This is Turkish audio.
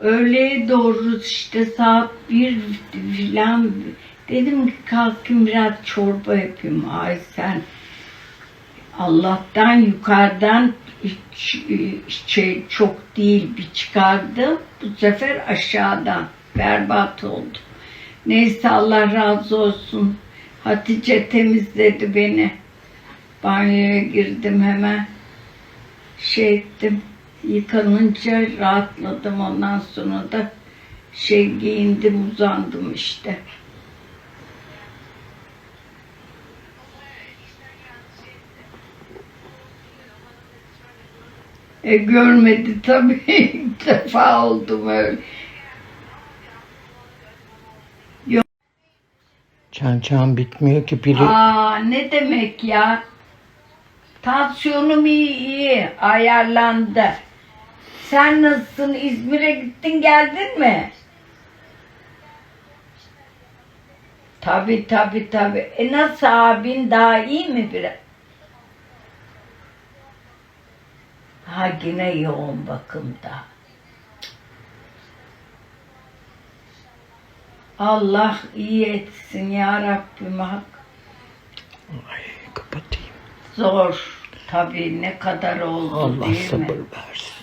Öğleye doğru işte saat bir filan dedim ki kalkayım biraz çorba yapayım. Ay sen Allah'tan yukarıdan şey çok değil bir çıkardı. Bu sefer aşağıdan berbat oldu. Neyse Allah razı olsun. Hatice temizledi beni. Banyoya girdim hemen. Şey ettim. Yıkanınca rahatladım. Ondan sonra da şey giyindim uzandım işte. E, görmedi tabii. İlk defa oldum öyle. Çan çan bitmiyor ki pili. Aa ne demek ya? Tansiyonum iyi iyi ayarlandı. Sen nasılsın? İzmir'e gittin geldin mi? Tabi tabi tabi. E nasıl abin daha iyi mi biraz? Ha yine yoğun bakımda. Allah iyi etsin ya Rabbim hak. Ay kapatayım. Zor. Tabii ne kadar oldu Allah değil mi? sabır versin.